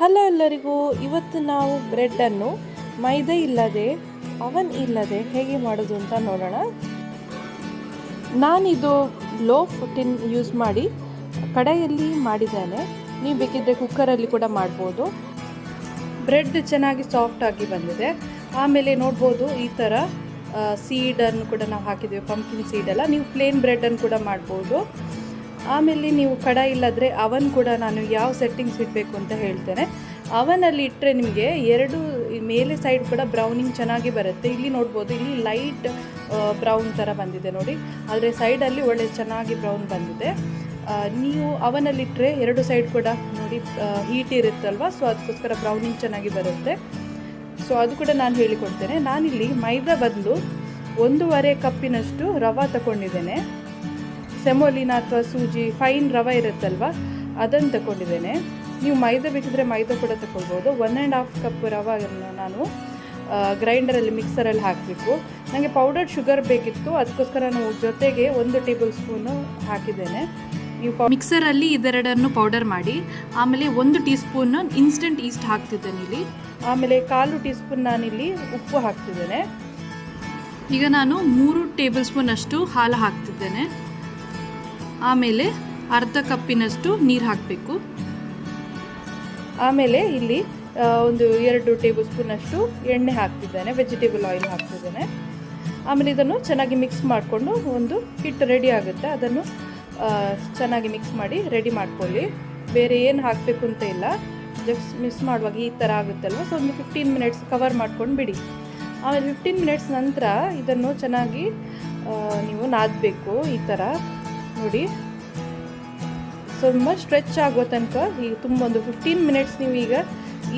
Hello ಎಲ್ಲರಿಗೂ, ಇವತ್ತು ನಾವು ಬ್ರೆಡ್ಡನ್ನು ಮೈದಾ ಇಲ್ಲದೆ, ಅವನ್ ಇಲ್ಲದೆ ಹೇಗೆ ಮಾಡೋದು ಅಂತ ನೋಡೋಣ. ನಾನಿದು ಲೋ ಟಿನ್ ಯೂಸ್ ಮಾಡಿ ಕಡೆಯಲ್ಲಿ ಮಾಡಿದ್ದೇನೆ. ನೀವು ಬೇಕಿದ್ದರೆ ಕುಕ್ಕರಲ್ಲಿ ಕೂಡ ಮಾಡ್ಬೋದು. ಬ್ರೆಡ್ ಚೆನ್ನಾಗಿ ಸಾಫ್ಟ್ ಆಗಿ ಬಂದಿದೆ. ಆಮೇಲೆ ನೋಡ್ಬೋದು ಈ ಥರ ಸೀಡನ್ನು ಕೂಡ ನಾವು ಹಾಕಿದ್ದೇವೆ. ಪಂಪ್ಕಿನ್ ಸೀಡೆಲ್ಲ ನೀವು ಪ್ಲೇನ್ ಬ್ರೆಡನ್ನು ಕೂಡ ಮಾಡ್ಬೋದು. ಆಮೇಲೆ ನೀವು ಕಡ ಇಲ್ಲದ್ರೆ ಅವನ್ ಕೂಡ ನಾನು ಯಾವ ಸೆಟ್ಟಿಂಗ್ಸ್ ಇಡಬೇಕು ಅಂತ ಹೇಳ್ತೇನೆ. ಅವನಲ್ಲಿ ಇಟ್ಟರೆ ನಿಮಗೆ ಎರಡು ಮೇಲೆ ಸೈಡ್ ಕೂಡ ಬ್ರೌನಿಂಗ್ ಚೆನ್ನಾಗಿ ಬರುತ್ತೆ. ಇಲ್ಲಿ ನೋಡ್ಬೋದು, ಇಲ್ಲಿ ಲೈಟ್ ಬ್ರೌನ್ ಥರ ಬಂದಿದೆ ನೋಡಿ. ಆದರೆ ಸೈಡಲ್ಲಿ ಒಳ್ಳೆ ಚೆನ್ನಾಗಿ ಬ್ರೌನ್ ಬಂದಿದೆ. ನೀವು ಅವನಲ್ಲಿಟ್ಟರೆ ಎರಡು ಸೈಡ್ ಕೂಡ ನೋಡಿ ಹೀಟ್ ಇರುತ್ತಲ್ವ? ಸೊ ಅದಕ್ಕೋಸ್ಕರ ಬ್ರೌನಿಂಗ್ ಚೆನ್ನಾಗಿ ಬರುತ್ತೆ. ಸೊ ಅದು ಕೂಡ ನಾನು ಹೇಳಿಕೊಡ್ತೇನೆ. ನಾನಿಲ್ಲಿ ಮೈದಾ ಬದಲು ಒಂದೂವರೆ ಕಪ್ಪಿನಷ್ಟು ರವೆ ತಗೊಂಡಿದ್ದೇನೆ ಸೆಮೋಲಿನ ಅಥವಾ ಸೂಜಿ ಫೈನ್ ರವೆ ಇರುತ್ತಲ್ವ? ಅದನ್ನು ತಗೊಂಡಿದ್ದೇನೆ. ನೀವು ಮೈದಾ ಬೇಕಿದ್ರೆ ಮೈದಾ ಕೂಡ ತಗೊಳ್ಬೋದು. ಒನ್ ಆ್ಯಂಡ್ ಹಾಫ್ ಕಪ್ ರವೆಯನ್ನು ನಾನು ಗ್ರೈಂಡರಲ್ಲಿ ಮಿಕ್ಸರಲ್ಲಿ ಹಾಕಬೇಕು. ನನಗೆ ಪೌಡರ್ಡ್ ಶುಗರ್ ಬೇಕಿತ್ತು. ಅದಕ್ಕೋಸ್ಕರ ನಾನು ಜೊತೆಗೆ ಒಂದು ಟೇಬಲ್ ಸ್ಪೂನು ಹಾಕಿದ್ದೇನೆ. ನೀವು ಮಿಕ್ಸರಲ್ಲಿ ಇದೆರಡನ್ನು ಪೌಡರ್ ಮಾಡಿ, ಆಮೇಲೆ ಒಂದು ಟೀ ಸ್ಪೂನ್ ಇನ್ಸ್ಟೆಂಟ್ ಈಸ್ಟ್ ಹಾಕ್ತಿದ್ದೇನೆ ಇಲ್ಲಿ. ಆಮೇಲೆ ಕಾಲು ಟೀ ಸ್ಪೂನ್ ನಾನಿಲ್ಲಿ ಉಪ್ಪು ಹಾಕ್ತಿದ್ದೇನೆ. ಈಗ ನಾನು ಮೂರು ಟೇಬಲ್ ಸ್ಪೂನ್ ಅಷ್ಟು ಹಾಲು ಹಾಕ್ತಿದ್ದೇನೆ. ಆಮೇಲೆ ಅರ್ಧ ಕಪ್ಪಿನಷ್ಟು ನೀರು ಹಾಕಬೇಕು. ಆಮೇಲೆ ಇಲ್ಲಿ ಒಂದು ಎರಡು ಟೇಬಲ್ ಸ್ಪೂನಷ್ಟು ಎಣ್ಣೆ ಹಾಕ್ತಿದ್ದೇನೆ ವೆಜಿಟೇಬಲ್ ಆಯಿಲ್ ಹಾಕ್ತಿದ್ದೇನೆ. ಆಮೇಲೆ ಇದನ್ನು ಚೆನ್ನಾಗಿ ಮಿಕ್ಸ್ ಮಾಡಿಕೊಂಡು ಒಂದು ಹಿಟ್ಟು ರೆಡಿ ಆಗುತ್ತೆ, ಅದನ್ನು ಚೆನ್ನಾಗಿ ಮಿಕ್ಸ್ ಮಾಡಿ ರೆಡಿ ಮಾಡ್ಕೊಳ್ಳಿ. ಬೇರೆ ಏನು ಹಾಕಬೇಕು ಅಂತ ಇಲ್ಲ ಜಸ್ಟ್ ಮಿಕ್ಸ್ ಮಾಡುವಾಗ ಈ ಥರ ಆಗುತ್ತಲ್ವ? ಸೊ ಒಂದು ಫಿಫ್ಟೀನ್ ಮಿನಿಟ್ಸ್ ಕವರ್ ಮಾಡ್ಕೊಂಡು ಬಿಡಿ. ಆಮೇಲೆ ಫಿಫ್ಟೀನ್ ಮಿನಿಟ್ಸ್ ನಂತರ ಇದನ್ನು ಚೆನ್ನಾಗಿ ನೀವು ನಾದಬೇಕು ಈ ಥರ ನೋಡಿ. ಸ್ವಲ್ಪ ಸ್ಟ್ರೆಚ್ ಆಗೋ ತನಕ ಈಗ ತುಂಬ ಒಂದು ಫಿಫ್ಟೀನ್ ಮಿನಿಟ್ಸ್ ನೀವು ಈಗ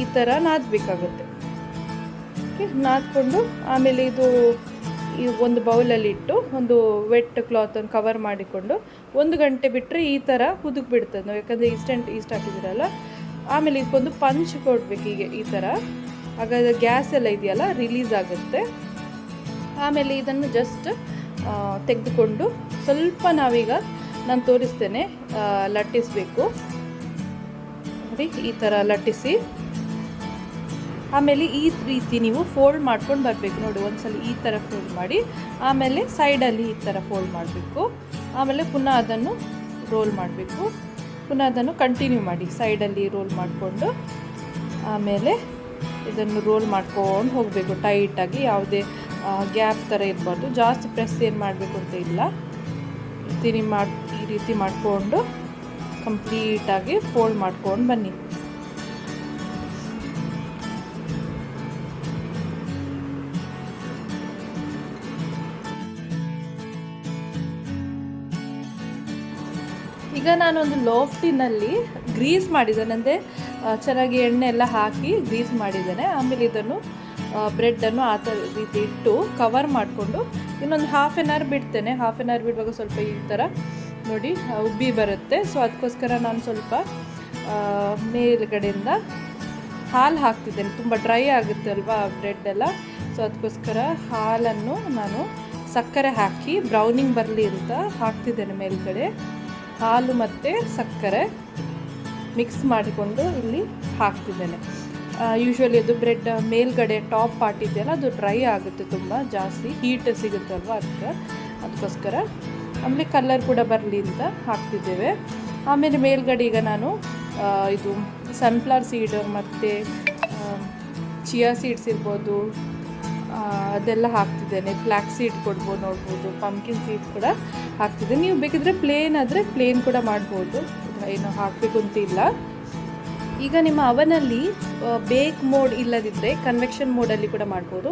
ಈ ಥರ ನಾದಬೇಕಾಗುತ್ತೆ. ಓಕೆ ನಾದ್ಕೊಂಡು ಆಮೇಲೆ ಇದು ಈ ಒಂದು ಬೌಲಲ್ಲಿ ಇಟ್ಟು ಒಂದು ವೆಟ್ ಕ್ಲಾತನ್ನು ಕವರ್ ಮಾಡಿಕೊಂಡು ಒಂದು ಗಂಟೆ ಬಿಟ್ಟರೆ ಈ ಥರ ಹುದುಕ್ ಬಿಡ್ತದೆ ನಾವು ಯಾಕಂದರೆ ಇನ್ಸ್ಟೆಂಟ್ ಈಸ್ಟ್ ಹಾಕಿದ್ದೀರಲ್ಲ ಆಮೇಲೆ ಇದಕ್ಕೊಂದು ಪಂಚ್ ಕೊಡಬೇಕು ಈಗ ಈ ಥರ ಹಾಗಾದ್ರೆ ಗ್ಯಾಸ್ ಎಲ್ಲ ಇದೆಯಲ್ಲ ರಿಲೀಸ್ ಆಗುತ್ತೆ. ಆಮೇಲೆ ಇದನ್ನು ಜಸ್ಟ್ ತೆಗೆದುಕೊಂಡು ಸ್ವಲ್ಪ ನಾವೀಗ ನಾನು ತೋರಿಸ್ತೇನೆ. ಲಟ್ಟಿಸಬೇಕು ನೋಡಿ, ಈ ಥರ ಲಟ್ಟಿಸಿ. ಆಮೇಲೆ ಈ ರೀತಿ ನೀವು ಫೋಲ್ಡ್ ಮಾಡ್ಕೊಂಡು ಬರಬೇಕು. ನೋಡಿ, ಒಂದ್ಸಲ ಈ ಥರ ಫೋಲ್ಡ್ ಮಾಡಿ, ಆಮೇಲೆ ಸೈಡಲ್ಲಿ ಈ ಥರ ಫೋಲ್ಡ್ ಮಾಡಬೇಕು. ಆಮೇಲೆ ಪುನಃ ಅದನ್ನು ರೋಲ್ ಮಾಡಬೇಕು. ಪುನಃ ಅದನ್ನು ಕಂಟಿನ್ಯೂ ಮಾಡಿ ಸೈಡಲ್ಲಿ ರೋಲ್ ಮಾಡಿಕೊಂಡು, ಆಮೇಲೆ ಇದನ್ನು ರೋಲ್ ಮಾಡ್ಕೊಂಡು ಹೋಗಬೇಕು. ಟೈಟಾಗಿ ಯಾವುದೇ ಗ್ಯಾಪ್ ಥರ ಇರಬಾರ್ದು. ಜಾಸ್ತಿ ಪ್ರೆಸ್ ಏನು ಮಾಡಬೇಕು ಅಂತ ಇಲ್ಲ. ತಿನಿ ಮಾಡಿ, ಈ ರೀತಿ ಮಾಡಿಕೊಂಡು ಕಂಪ್ಲೀಟಾಗಿ ಫೋಲ್ಡ್ ಮಾಡ್ಕೊಂಡು ಬನ್ನಿ. ಈಗ ನಾನೊಂದು ಲೋಫ್ಟಿನಲ್ಲಿ ಗ್ರೀಸ್ ಮಾಡಿದ್ದೇನೆ. ಅಂದರೆ ಚೆನ್ನಾಗಿ ಎಣ್ಣೆ ಎಲ್ಲ ಹಾಕಿ ಗ್ರೀಸ್ ಮಾಡಿದ್ದೇನೆ. ಆಮೇಲೆ ಇದನ್ನು ಬ್ರೆಡ್ಡನ್ನು ಆ ಥರ ರೀತಿ ಇಟ್ಟು ಕವರ್ ಮಾಡಿಕೊಂಡು ಇನ್ನೊಂದು ಹಾಫ್ ಆನ್ ಅವರ್ ಬಿಡ್ತೇನೆ. ಹಾಫ್ ಆನ್ ಅವರ್ ಬಿಡುವಾಗ ಸ್ವಲ್ಪ ಈ ಥರ ನೋಡಿ ಉಬ್ಬಿ ಬರುತ್ತೆ. ಸೊ ಅದಕ್ಕೋಸ್ಕರ ನಾನು ಸ್ವಲ್ಪ ಮೇಲುಗಡೆಯಿಂದ ಹಾಲು ಹಾಕ್ತಿದ್ದೇನೆ. ತುಂಬ ಡ್ರೈ ಆಗುತ್ತೆ ಅಲ್ವಾ ಬ್ರೆಡ್ ಎಲ್ಲ. ಸೊ ಅದಕ್ಕೋಸ್ಕರ ಹಾಲನ್ನು ನಾನು ಸಕ್ಕರೆ ಹಾಕಿ ಬ್ರೌನಿಂಗ್ ಬರಲಿ ಅಂತ ಹಾಕ್ತಿದ್ದೇನೆ ಮೇಲುಗಡೆ. ಹಾಲು ಮತ್ತು ಸಕ್ಕರೆ ಮಿಕ್ಸ್ ಮಾಡಿಕೊಂಡು ಇಲ್ಲಿ ಹಾಕ್ತಿದ್ದೇನೆ. ಯೂಶ್ವಲಿ ಅದು ಬ್ರೆಡ್ ಮೇಲ್ಗಡೆ ಟಾಪ್ ಪಾರ್ಟ್ ಇದೆಯಲ್ಲ, ಅದು ಡ್ರೈ ಆಗುತ್ತೆ ತುಂಬ, ಜಾಸ್ತಿ ಹೀಟ್ ಸಿಗುತ್ತಲ್ವ ಅದಕ್ಕೆ. ಅದಕ್ಕೋಸ್ಕರ ಆಮೇಲೆ ಕಲರ್ ಕೂಡ ಬರಲಿ ಅಂತ ಹಾಕ್ತಿದ್ದೇವೆ. ಆಮೇಲೆ ಮೇಲ್ಗಡೆ ಈಗ ನಾನು ಇದು ಸನ್ಫ್ಲವರ್ ಸೀಡ್ ಮತ್ತು ಚಿಯಾ ಸೀಡ್ಸ್ ಇರ್ಬೋದು ಅದೆಲ್ಲ ಹಾಕ್ತಿದ್ದೇನೆ. ಫ್ಲ್ಯಾಕ್ ಸೀಡ್ ಕೊಡ್ಬೋದು ನೋಡ್ಬೋದು ಪಂಕಿನ್ ಸೀಡ್ ಕೂಡ ಹಾಕ್ತಿದ್ದೆ ನೀವು ಬೇಕಿದ್ರೆ ಪ್ಲೇನ್ ಆದರೆ ಪ್ಲೇನ್ ಕೂಡ ಮಾಡ್ಬೋದು. ಏನು ಹಾಕಬೇಕು ಅಂತ ಇಲ್ಲ ಈಗ ನಿಮ್ಮ ಅವನಲ್ಲಿ ಬೇಕ್ ಮೋಡ್ ಇಲ್ಲದಿದ್ದರೆ ಕನ್ವೆಕ್ಷನ್ ಮೋಡಲ್ಲಿ ಕೂಡ ಮಾಡ್ಬೋದು.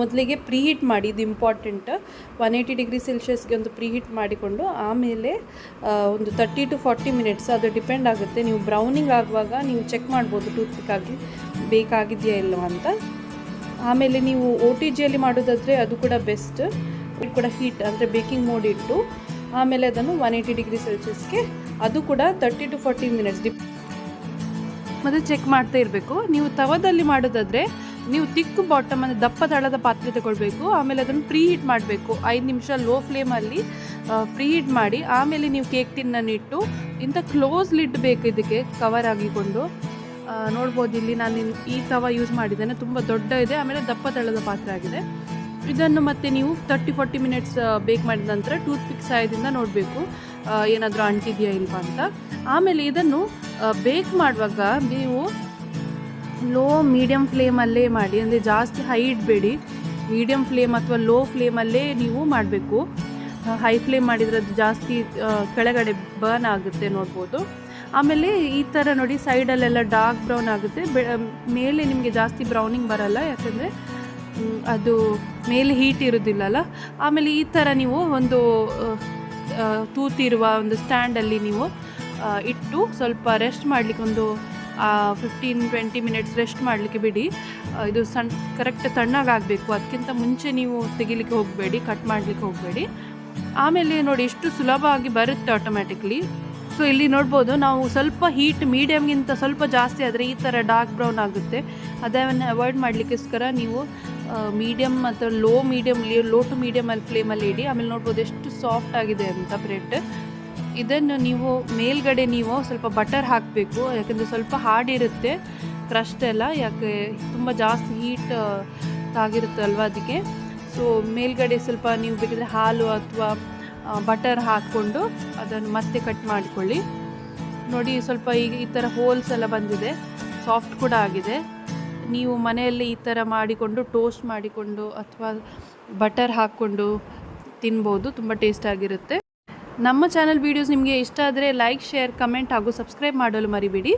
ಮೊದಲಿಗೆ ಪ್ರೀಹೀಟ್ ಮಾಡಿ, ಇದು ಇಂಪಾರ್ಟೆಂಟ್ ಒನ್ ಏಯ್ಟಿ ಡಿಗ್ರಿ ಸೆಲ್ಸಿಯಸ್ಗೆ ಒಂದು ಪ್ರೀಹೀಟ್ ಮಾಡಿಕೊಂಡು, ಆಮೇಲೆ ಒಂದು ತರ್ಟಿ ಟು ಫಾರ್ಟಿ ಮಿನಿಟ್ಸ್ ಅದು ಡಿಪೆಂಡ್ ಆಗುತ್ತೆ. ನೀವು ಬ್ರೌನಿಂಗ್ ಆಗುವಾಗ ನೀವು ಚೆಕ್ ಮಾಡ್ಬೋದು ಟೂತ್ ಆಗಿ ಬೇಕಾಗಿದೆಯಾ ಇಲ್ಲವಾ ಅಂತ. ಆಮೇಲೆ ನೀವು ಒ ಟಿ ಜಿಯಲ್ಲಿ ಮಾಡೋದಾದರೆ ಅದು ಕೂಡ ಬೆಸ್ಟ್ ಇದು ಕೂಡ ಹೀಟ್ ಅಂದರೆ ಬೇಕಿಂಗ್ ಮೋಡ್ ಇಟ್ಟು, ಆಮೇಲೆ ಅದನ್ನು ಒನ್ ಏಯ್ಟಿ ಡಿಗ್ರಿ ಸೆಲ್ಸಿಯಸ್ಗೆ ಅದು ಕೂಡ thirty to forty minutes dip ಮತ್ತು ಚೆಕ್ ಮಾಡ್ತಾ ಇರಬೇಕು. ನೀವು ತವದಲ್ಲಿ ಮಾಡೋದಾದರೆ ನೀವು ತಿಕ್ಕು ಬಾಟಮ್ ಅಂದರೆ ದಪ್ಪ ತಳದ ಪಾತ್ರೆ ತಗೊಳ್ಬೇಕು. ಆಮೇಲೆ ಅದನ್ನು ಪ್ರೀ ಹೀಟ್ ಮಾಡಬೇಕು. ಐದು ನಿಮಿಷ ಲೋ ಫ್ಲೇಮಲ್ಲಿ ಪ್ರೀ ಹೀಟ್ ಮಾಡಿ, ಆಮೇಲೆ ನೀವು ಕೇಕ್ ತಿನ್ನನ್ನು ಇಟ್ಟು, ಇಂಥ ಕ್ಲೋಸ್ ಲಿಡ್ ಬೇಕು ಇದಕ್ಕೆ ಕವರ್ ಆಗಿಕೊಂಡು. ನೋಡ್ಬೋದು ಇಲ್ಲಿ ನಾನು ಈ ತವ ಯೂಸ್ ಮಾಡಿದ್ದೇನೆ. ತುಂಬ ದೊಡ್ಡ ಇದೆ, ಆಮೇಲೆ ದಪ್ಪ ತಳದ ಪಾತ್ರೆ ಆಗಿದೆ. ಇದನ್ನು ಮತ್ತೆ ನೀವು ತರ್ಟಿ ಫಾರ್ಟಿ ಮಿನಿಟ್ಸ್ ಬೇಕ್ ಮಾಡಿದ ನಂತರ ಟೂತ್ ಪಿಕ್ ಸಹಾಯದಿಂದ ನೋಡಬೇಕು. ಏನಾದರೂ ಅಂಟಿದೆಯಾ ಇಲ್ವಾ ಅಂತ. ಆಮೇಲೆ ಇದನ್ನು ಬೇಕ್ ಮಾಡುವಾಗ ನೀವು ಲೋ ಮೀಡಿಯಮ್ ಫ್ಲೇಮಲ್ಲೇ ಮಾಡಿ, ಅಂದರೆ ಜಾಸ್ತಿ ಹೈ ಇಡಬೇಡಿ ಮೀಡಿಯಮ್ ಫ್ಲೇಮ್ ಅಥವಾ ಲೋ ಫ್ಲೇಮಲ್ಲೇ ನೀವು ಮಾಡಬೇಕು. ಹೈ ಫ್ಲೇಮ್ ಮಾಡಿದರೆ ಅದು ಜಾಸ್ತಿ ಕೆಳಗಡೆ ಬರ್ನ್ ಆಗುತ್ತೆ ನೋಡ್ಬೋದು. ಆಮೇಲೆ ಈ ಥರ ನೋಡಿ ಸೈಡಲ್ಲೆಲ್ಲ ಡಾರ್ಕ್ ಬ್ರೌನ್ ಆಗುತ್ತೆ. ಬೆ ಮೇಲೆ ನಿಮಗೆ ಜಾಸ್ತಿ ಬ್ರೌನಿಂಗ್ ಬರಲ್ಲ, ಯಾಕಂದರೆ ಅದು ಮೇಲೆ ಹೀಟ್ ಇರೋದಿಲ್ಲಲ್ಲ. ಆಮೇಲೆ ಈ ಥರ ನೀವು ಒಂದು ತೂತಿರುವ ಒಂದು ಸ್ಟ್ಯಾಂಡಲ್ಲಿ ನೀವು ಇಟ್ಟು ಸ್ವಲ್ಪ ರೆಸ್ಟ್ ಮಾಡಲಿಕ್ಕೆ ಒಂದು ಫಿಫ್ಟೀನ್ ಟ್ವೆಂಟಿ ಮಿನಿಟ್ಸ್ ರೆಸ್ಟ್ ಮಾಡಲಿಕ್ಕೆ ಬಿಡಿ. ಇದು ಸಣ್ಣ ಕರೆಕ್ಟ್ ತಣ್ಣಗಾಗಬೇಕು. ಅದಕ್ಕಿಂತ ಮುಂಚೆ ನೀವು ತೆಗಿಲಿಕ್ಕೆ ಹೋಗಬೇಡಿ ಕಟ್ ಮಾಡಲಿಕ್ಕೆ ಹೋಗಬೇಡಿ. ಆಮೇಲೆ ನೋಡಿ ಎಷ್ಟು ಸುಲಭವಾಗಿ ಬರುತ್ತೆ ಆಟೋಮ್ಯಾಟಿಕ್ಲಿ ಸೊ ಇಲ್ಲಿ ನೋಡ್ಬೋದು, ನಾವು ಸ್ವಲ್ಪ ಹೀಟ್ ಮೀಡಿಯಮ್ಗಿಂತ ಸ್ವಲ್ಪ ಜಾಸ್ತಿ ಆದರೆ ಈ ಥರ ಡಾರ್ಕ್ ಬ್ರೌನ್ ಆಗುತ್ತೆ. ಅದನ್ನು ಅವಾಯ್ಡ್ ಮಾಡಲಿಕ್ಕೋಸ್ಕರ ನೀವು ಮೀಡಿಯಮ್ ಅಥವಾ ಲೋ ಮೀಡಿಯಮ್ ಲೋ ಟು ಮೀಡಿಯಮಲ್ಲಿ ಫ್ಲೇಮಲ್ಲಿ ಇಡಿ. ಆಮೇಲೆ ನೋಡ್ಬೋದು, ಎಷ್ಟು ಸಾಫ್ಟ್ ಆಗಿದೆ ಅಂತ ಬ್ರೆಡ್ ಇದನ್ನು ನೀವು ಮೇಲ್ಗಡೆ ನೀವು ಸ್ವಲ್ಪ ಬಟರ್ ಹಾಕಬೇಕು, ಯಾಕಂದರೆ ಸ್ವಲ್ಪ ಹಾರ್ಡಿರುತ್ತೆ ಕ್ರಸ್ಟ್ ಎಲ್ಲ, ಯಾಕೆ ತುಂಬ ಜಾಸ್ತಿ ಹೀಟ್ ಆಗಿರುತ್ತೆ ಅಲ್ವಾ ಅದಕ್ಕೆ. ಸೊ ಮೇಲ್ಗಡೆ ಸ್ವಲ್ಪ ನೀವು ಬೇಕಿದ್ರೆ ಹಾಲು ಅಥವಾ ಬಟರ್ ಹಾಕ್ಕೊಂಡು ಅದನ್ನು ಮತ್ತೆ ಕಟ್ ಮಾಡಿಕೊಳ್ಳಿ. ನೋಡಿ, ಸ್ವಲ್ಪ ಈಗ ಈ ಥರ ಹೋಲ್ಸ್ ಎಲ್ಲ ಬಂದಿದೆ ಸಾಫ್ಟ್ ಕೂಡ ಆಗಿದೆ. ನೀವು ಮನೆಯಲ್ಲಿ ಈ ಥರ ಮಾಡಿಕೊಂಡು ಟೋಸ್ಟ್ ಮಾಡಿಕೊಂಡು ಅಥವಾ ಬಟರ್ ಹಾಕ್ಕೊಂಡು ತಿನ್ಬೋದು, ತುಂಬ ಟೇಸ್ಟ್ ಆಗಿರುತ್ತೆ. ನಮ್ಮ ಚಾನಲ್ ವೀಡಿಯೋಸ್ ನಿಮಗೆ ಇಷ್ಟ ಆದರೆ ಲೈಕ್ ಶೇರ್ ಕಮೆಂಟ್ ಹಾಗೂ ಸಬ್ಸ್ಕ್ರೈಬ್ ಮಾಡಲು ಮರಿಬೇಡಿ.